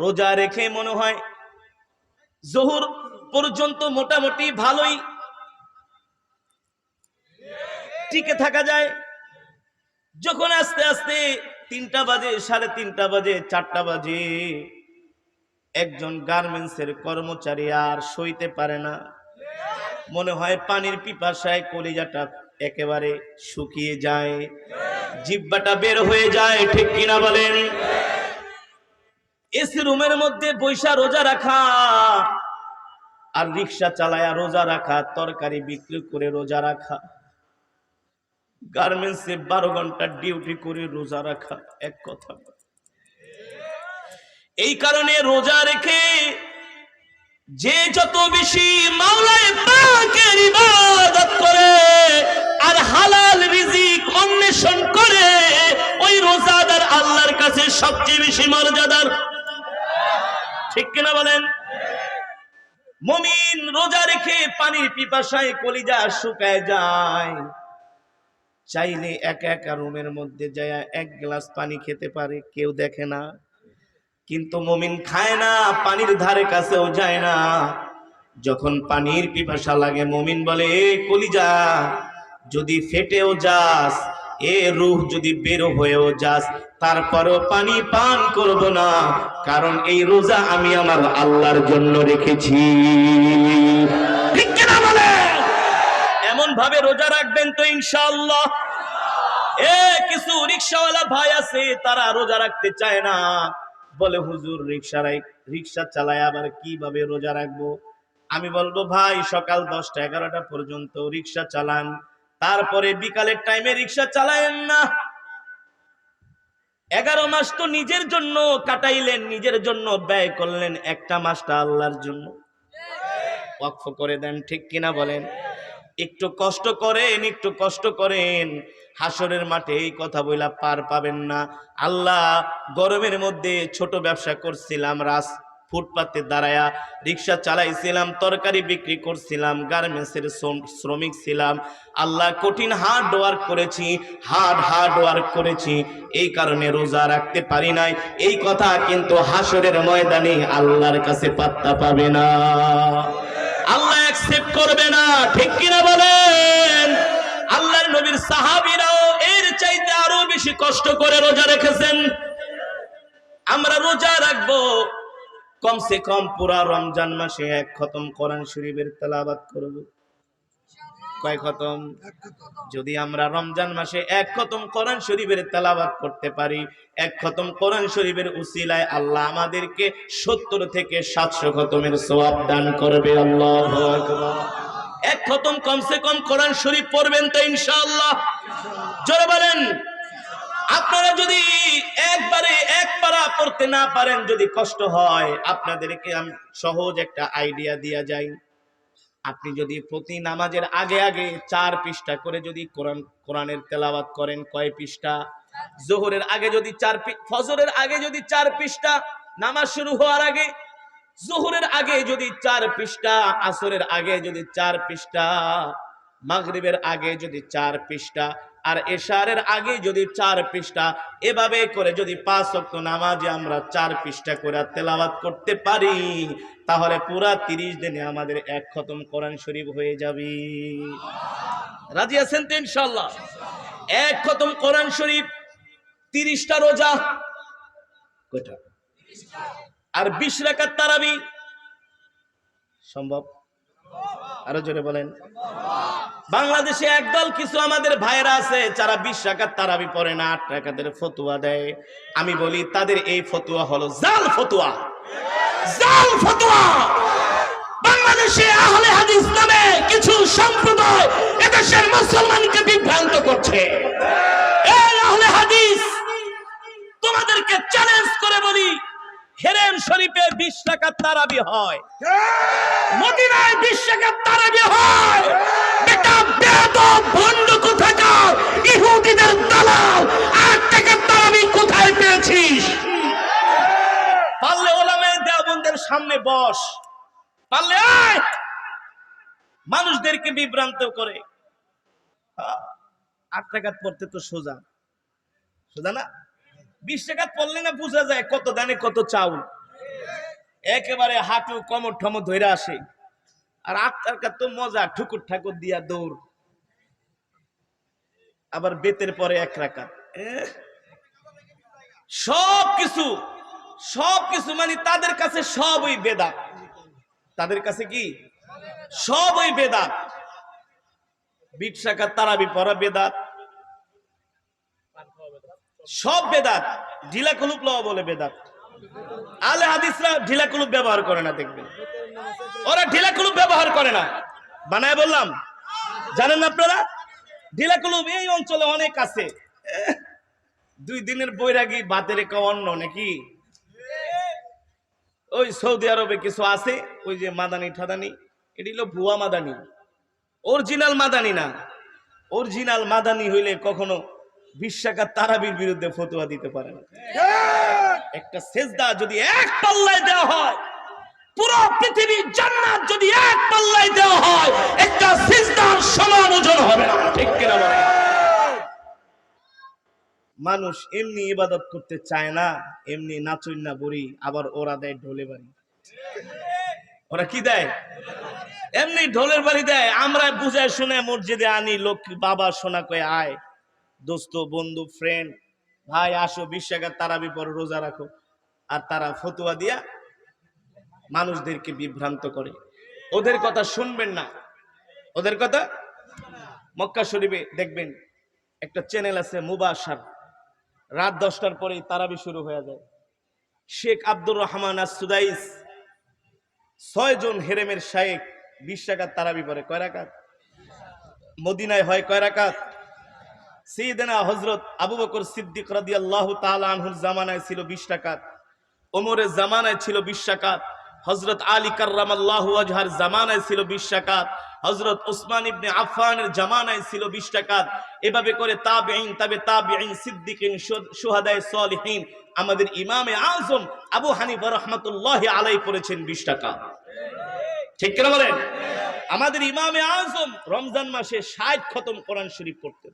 রোজা রেখে মনে হয় জহুর পর্যন্ত মোটামুটি ভালোই টিকে থাকা যায়। যখন আস্তে আস্তে তিনটা বাজে, সাড়ে তিনটা বাজে, চারটা বাজে, একজন গার্মেন্টসের কর্মচারী আর সইতে পারে না। মনে হয় পানির পিপাসায় কলিজাটা একেবারে শুকিয়ে যায়, জিব্বাটা বের হয়ে যায়, ঠিক কিনা বলেন? এসি রুমের মধ্যে বৈশা রোজা রাখা, আর রিক্সা চালায়া রোজা রাখা, তরকারি বিক্রি করে রোজা রাখা, গার্মেন্টসে বারো ঘণ্টা ডিউটি করে রোজা রাখা, এক কথা এই কারণে রোজা রেখে যে যত বেশি করে, আর হালাল রিজিক অন্বেষণ করে, ওই রোজাদার আল্লাহর কাছে সবচেয়ে বেশি মর্যাদার ঠিক কিনা বলেন? মমিন রোজা রেখে পানির পিপাসায় কলিজা শুকায় যায়। চাইলে একা একা রুমের মধ্যে যায়, এক গ্লাস পানি খেতে পারে, কেউ দেখে না। কিন্তু মমিন খায় না, পানির ধারে কাছেও যায় না। যখন পানির পিপাসা লাগে, মমিন বলে কলিজা, যদি ফেটেও যাস এ রুহ যদি বের হয়েও যাস, তারপরও পানি পান করব না। কারণ এই রোজা আমি আমার আল্লাহর জন্য রেখেছি। এমন ভাবে রোজা রাখবেন তো ইনশাআল্লাহ। এ, কিছু রিক্সাওয়ালা ভাই আছে, তারা রোজা রাখতে চায় না। বলে, হুজুর, রিক্সা রিক্সা চালায় আবার কীভাবে রোজা রাখব? আমি বলব, ভাই, সকাল দশটা এগারোটা পর্যন্ত রিক্সা চালান। তারপরে বিকালের টাইমে রিক্সা চালায়েন না। এগারো মাস তো নিজের জন্য কাটাইলেন, নিজের জন্য ব্যয় করলেন, একটা মাসটা আল্লাহর জন্য। ওয়াকফ করে দেন, ঠিক কিনা বলেন? একটু কষ্ট করেন, একটু কষ্ট করেন, হাসরের মাঠে এই কথা বইলা পার পাবেন না। আল্লাহ গরমের মধ্যে ছোট ব্যবসা করছিলাম রাস ফুটপাতে দাঁড়ায়া রিক্সা চালাইছিলাম, তরকারি বিক্রি করছিলাম গার্মেন্টসের শ্রমিক ছিলাম। আল্লাহ কঠিন হার্ড ওয়ার্ক করেছি হার্ড হার্ড ওয়ার্ক করেছি। এই কারণে রোজা রাখতে পারি নাই। এই কথা কিন্তু হাসরের ময়দানে আল্লাহর কাছে পাত্তা পাবে না। আল্লাহ অ্যাকসেপ্ট করবে না, ঠিক কিনা বলেন? আল্লাহর নবীর সাহাবীরাও এর চাইতে আরও বেশি কষ্ট করে রোজা রেখেছেন। আমরা রোজা রাখব কমসে কম পুরা রমজান মাসে এক খতম কোরআন শরীফের তেলাবাত করব। কয় খতম? যদি আমরা রমজান মাসে এক খতম কোরআন শরীফের তেলাবাত করতে পারি, এক খতম কোরআন শরীফের উসিলায় আল্লাহ আমাদেরকে সত্তর থেকে সাতশো খতমের সোয়াব দান করবে। আল্লাহ এক খতম কমসে কম কোরআন শরীফ পড়বেন তো ইনশাআল্লাহ। জোরে বলেন। আপনারা যদি একবারে এক পারা পড়তে না পারেন, যদি কষ্ট হয়, আপনাদেরকে আমি সহজ একটা আইডিয়া দিয়া যাই। আপনি যদি প্রতি নামাজের আগে আগে চার পৃষ্ঠা করে যদি কোরআন, কোরআনের তেলাওয়াত করেন, কয় পৃষ্ঠা? জোহরের আগে যদি চার ফজরের আগে যদি চার পৃষ্ঠা, নামাজ শুরু হওয়ার আগে, জোহরের আগে যদি চার পৃষ্ঠা, আসরের আগে যদি চার পৃষ্ঠা মাগরিবের আগে যদি চার পৃষ্ঠা আর এশারের আগে যদি চার পৃষ্ঠা, এভাবে করে যদি পাঁচ অক্ট নামাজে আমরা চার পৃষ্ঠা করে তেলাওয়াত করতে পারি, তাহলে পুরা তিরিশ দিনে আমাদের এক খতম কোরআন শরীফ হয়ে যাবে। রাজি আছেন তো ইনশাল্লাহ এক খতম কোরআন শরীফ, তিরিশটা রোজা, কয়টা? আর বিশ রাকাত তারাবি, সম্ভব? আরও জোরে বলেন। বাংলাদেশে একদল কিছু আমাদের ভাইরা আছে, যারা বিশ টাকার তারাবি পড়ে না, আট টাকাদের ফতুয়া দেয়। আমি বলি, তাদের এই ফতুয়া হলো জাল ফতুয়া। জাল ফতুয়া! বাংলাদেশে আহলে হাদিস কিছু বিভ্রান্ত করছে। আহলে হাদিস, তোমাদেরকে চ্যালেঞ্জ করে বলি হেরেম শরীফে বিশ টাকার তারাবি হয়। মদিনায় বিশ টাকার তারাবি হয়। বেটা বেয়াদব ভণ্ড কোথাকার? ইহুদিদের দালাল আট টাকার তারাবি কোথায় পেয়েছিস? পারলে ওলামায়ে দেওবন্দের সামনে বস। পারলে আয়! মানুষদেরকে বিভ্রান্ত করে। আট টাকা পড়তে তো সোজা। সোজা না? বিশ টাকা পড়লে না বোঝা যায় কত দানে কত চাউল। একেবারে হাঁটু কমর ঠমর ধরে আসে। আর আটটার কাত মজা, ঠুকুর ঠাকুর দিয়া দৌড়। আবার বেতের পরে এক রাকাত। সব কিছু সব কিছু মানে তাদের কাছে সব ওই বেদা তাদের কাছে কি? সব ওই বেদাত। বিট শাখা তারাবি পড়া বেদাত। সব বেদাত ঢিলা কুলুপ লওয়া বলে বেদাত। আলে হাদিসরা ঢিলা কুলুপ ব্যবহার করে না দেখবেন ওরা ঢিলা কুলুপ ব্যবহার করে না। বানায় বললাম, জানেন আপনারা? ঢিলা কুলুপ এই অঞ্চলে অনেক আছে। দুই দিনের বৈরাগী বাতের অন্য নাকি? ওই সৌদি আরবে কিছু আছে, ওই যে মাদানি ঠাদানি, এটি হলো ভুয়া মাদানি। অরিজিনাল মাদানি না। অরিজিনাল মাদানি হইলে কখনো বিশ্বাকার তারাবির বিরুদ্ধে ফতোয়া দিতে পারে না। একটা সেজদা যদি এক পাল্লায় দেওয়া হয় পুরো পৃথিবীর জান্নাত যদি এক পাল্লায় দেওয়া হয় একটা সেজদার সমান ওজন হবে না। ঠিক কিনা বলে মানুষ এমনি ইবাদত করতে চায় না এমনি নাচুন না বড়ি আবার ওরা দেয় ঢোলে বাড়ি। ওরা কি দেয়? এমনি ঢোলের বাড়ি দেয়। আমরা বুঝায় শুনে মসজিদে আনি লোক বাবা সোনা কয়ে আয়। দোস্ত, বন্ধু ফ্রেন্ড ভাই, আসো বিশ্বাকার তারাবি পর রোজা রাখো। আর তারা ফতুয়া দিয়া মানুষদেরকে বিভ্রান্ত করে। ওদের কথা শুনবেন না। ওদের কথা মক্কা শরীফে দেখবেন, একটা চ্যানেল আছে মুবাসার রাত দশটার পরেই তারাবি শুরু হয়ে যায়। শেখ আব্দুর রহমান আর সুদাইস, ছয় জন হেরেমের শায়েক বিশ তারাবি পরে। কয় রাকাত? মদিনায় হয় কয় রাকাত? সৈয়দনা হজরত আবু বকর সিদ্দিক তাআলা আনহুর জামানায় ছিল বিশ ওমরের জামানায় ছিল বিশ হজরত আলী কার্রামাল্লাহু আজহার জামানায় ছিল বিশ হজরত ওসমান ইবনে আফফানের জামানায় ছিল বিশ এভাবে করে তবে তাবেঈন, সিদ্দিকিন, শু- শুহাদায়ে সালিহিন আমাদের ইমামে আজম আবু হানিফা রহমাতুল্লাহ আলাই পড়েছেন বিশ টাকা ঠিক কেন বলেন? আমাদের ইমামে আজম রমজান মাসে ষাট খতম কোরআন শরীফ পড়তেন।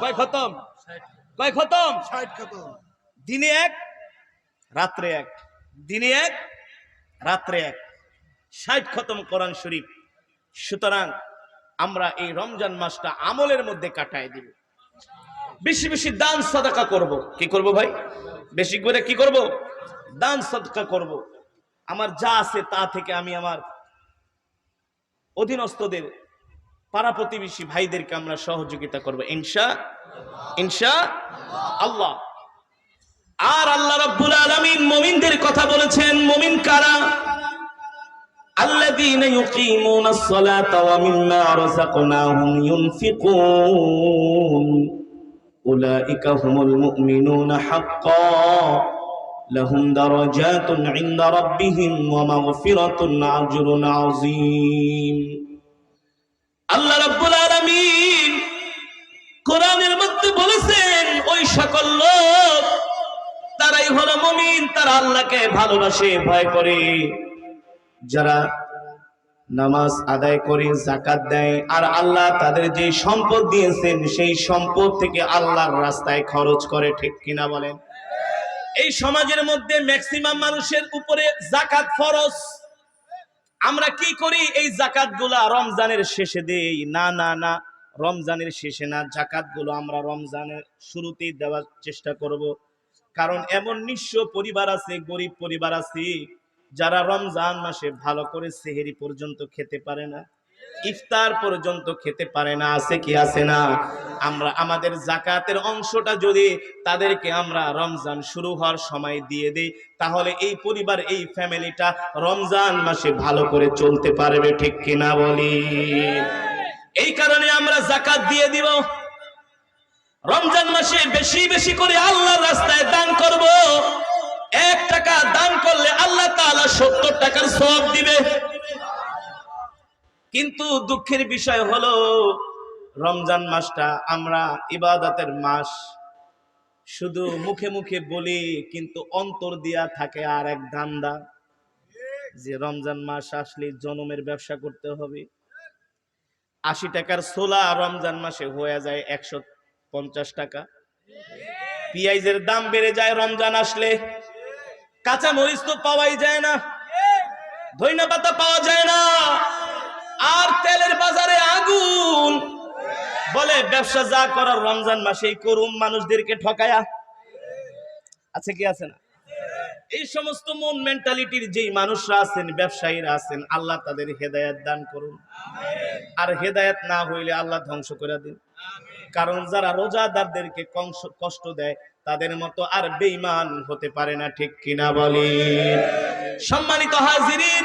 কয় খতম? কয় খতম? ষাট খতম। দিনে এক রাত্রে এক। দিনে এক রাত্রে এক। ষাট খতম কোরআন শরীফ। সুতরাং আমরা এই রমজান মাসটা আমলের মধ্যে কাটায় দিব। বেশি বেশি দান সদাকা করব। কি করব ভাই? বেশি করে কি করব? দান সদকা করব। আমার যা আছে তা থেকে আমি আমার অধীনস্থদের পাড়া প্রতিবেশী ভাইদেরকে আমরা সহযোগিতা করব ইনশা ইনশা আল্লাহ আর আল্লাহ রাব্বুল আলামিন মুমিনদের কথা বলেছেন মুমিন কারা الذين يقيمون الصلاة ومما رزقناهم ينفقون أولئك هم المؤمنون حقا لهم درجات عند ربهم ومغفرة أجر عظيم আল্লাহ রাব্বুল আলামিন কোরআনের মধ্যে বলেছেন ওই সকল লোক তারাই হলো মুমিন তারা আল্লাহকে ভালোবাসে ভয় করে যারা নামাজ আদায় করে জাকাত দেয় আর আল্লাহ তাদের যে সম্পদ দিয়েছেন সেই সম্পদ থেকে আল্লাহর রাস্তায় খরচ করে ঠিক কিনা বলেন এই সমাজের মধ্যে ম্যাক্সিমাম মানুষের উপরে জাকাত ফরজ। আমরা কি করি? এই জাকাতগুলা রমজানের শেষে দেই। না না না, রমজানের শেষে না। জাকাতগুলো আমরা রমজানের শুরুতেই দেওয়ার চেষ্টা করব। কারণ এমন নিঃস্ব পরিবার আছে, গরিব পরিবার আছে, যারা রমজান মাসে ভালো করে সেহেরি পর্যন্ত খেতে পারে না। ইফতার পর্যন্ত খেতে পারে না, আছে কি আছে না? আমরা, আমাদের জাকাতের অংশটা যদি তাদেরকে আমরা রমজান শুরু হওয়ার সময় দিয়ে দেই, তাহলে এই পরিবার, এই ফ্যামিলিটা রমজান মাসে ভালো করে চলতে পারবে, ঠিক কিনা বলি? এই কারণে আমরা জাকাত দিয়ে দিব। রমজান মাসে বেশি বেশি করে আল্লাহর রাস্তায় দান করব। এক টাকা দান করলে আল্লাহ তাআলা সত্তর টাকার সব দিবে। কিন্তু দুঃখের বিষয় হলো, রমজান মাসটা আমরা ইবাদতের মাস। শুধু মুখে মুখে বলি, কিন্তু অন্তর দিয়া থাকে আর এক ধান্দা। যে রমজান মাস আসলে জনমের ব্যবসা করতে হবে। আশি টাকার সোলা রমজান মাসে হয়ে যায় একশো পঞ্চাশ টাকা। পেঁয়াজের দাম বেড়ে যায় রমজান আসলে। কাঁচা মরিচ তো পাওয়াই যায় না। ধইনা পাতা পাওয়া যায় না। আর তেলের বাজারে আগুন। বলে, ব্যবসা যা করার রমজান মাসেই করুম মানুষদেরকে ঠকায়া। আছে কি আছে না? এই সমস্ত মন মেন্টালিটির যেই মানুষরা আছেন, ব্যবসায়ীরা আছেন, আল্লাহ তাদের হেদায়েত দান করুন। আর হেদায়েত না হইলে আল্লাহ ধ্বংস করে দিন। কারণ যারা রোজাদারদেরকে কষ্ট দেয়, তাদের মতো আর বেইমান হতে পারে না, ঠিক কিনা বলি সম্মানিত হাজিরিন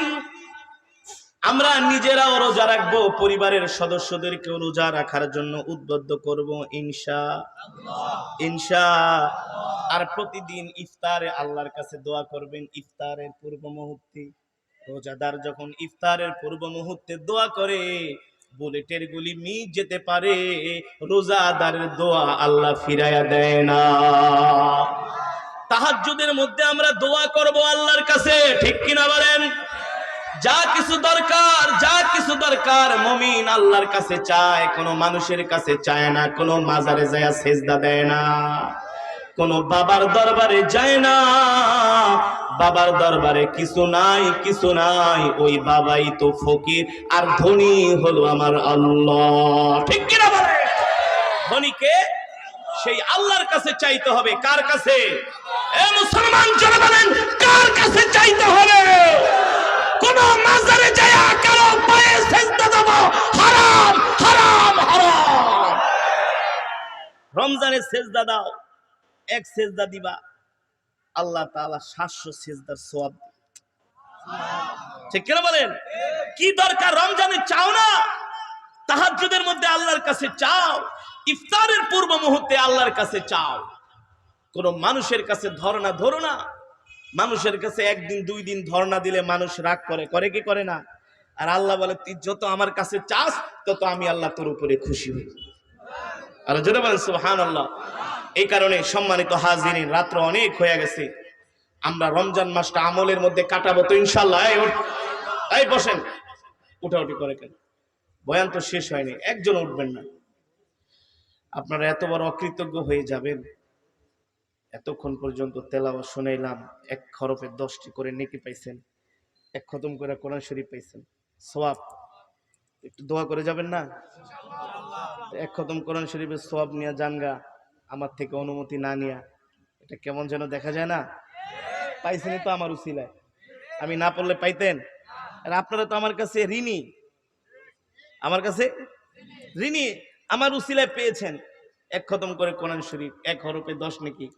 আমরা নিজেরাও রোজা রাখব, পরিবারের সদস্যদেরকেও রোজা রাখার জন্য উদ্বুদ্ধ করব, ইনশা ইনশা আর প্রতিদিন ইফতারে আল্লাহর কাছে দোয়া করবেন, ইফতারের পূর্ব মুহূর্তে। রোজাদার যখন ইফতারের পূর্ব মুহূর্তে দোয়া করে, বুলেটের গুলি মিট যেতে পারে রোজাদারের দোয়া আল্লাহ ফিরাইয়া দেয় না। তাহাজ্জুদের মধ্যে আমরা দোয়া করব আল্লাহর কাছে, ঠিক কিনা বলেন? যা কিছু দরকার, যা কিছু দরকার মমিন আল্লাহর কাছে চায়, কোনো মানুষের কাছে চায় না, কোনো মাজারে যায় সেজদা দেয় না, কোন বাবার দরবারে যায় না, বাবার দরবারে কিছু নাই কিছু নাই, ওই বাবাই তো ফকির আর ধনী হলো আমার আল্লাহ। ঠিক কিনা বলে? ধনীকে সেই আল্লাহর কাছে চাইতে হবে, কার কাছে? এ মুসলমান যারা বলেন কার কাছে চাইতে হবে? কোন মাজারে দাও, এক দিবা। আল্লাহ তাআলা 700 সেজদার সওয়াব ঠিক বলেন? কি দরকার রমজানে চাও না? তাহাজ্জুদের মধ্যে আল্লাহর কাছে চাও, ইফতারের পূর্ব মুহূর্তে আল্লাহর কাছে চাও। কোন মানুষের কাছে ধরনা ধরো না। মানুষের কাছে একদিন দুই দিন ধর্ণা দিলে মানুষ রাগ করে। করে কি করে না? আর আল্লাহ বলে, তুই যত আমার কাছে চাস, তত আমি আল্লাহ তোর উপরে খুশি হই। আর জোরে বলেন সুবহান আল্লাহ এই কারণে সম্মানিত হাজিরিন, রাত্র অনেক হয়ে গেছে। আমরা রমজান মাসটা আমলের মধ্যে কাটাবো তো ইনশাল্লাহ এই বসেন। উঠাউটি করে কেন? বয়ান তো শেষ হয়নি, একজন উঠবেন না। আপনারা এত বড় অকৃতজ্ঞ হয়ে যাবেন। এতক্ষণ পর্যন্ত তেলাওয়া শুনাইলাম, এক খরফে দশটি করে নেকি পাইছেন, এক খতম করে কোরআন শরীফ পাইছেন। সোয়াব, একটু দোয়া করে যাবেন না? এক খতম কোরআন শরীফের সোয়াব নিয়ে জানগা, আমার থেকে অনুমতি না নিয়া। এটা কেমন যেন দেখা যায় না? পাইছেনই তো আমার উসিলায়। আমি না পড়লে পাইতেন? আর আপনারা তো আমার কাছে ঋণী। আমার কাছে ঋণী। আমার উসিলায় পেয়েছেন। এক খতম করে কোরআন শরীফ, এক হরফে দশ নাকি।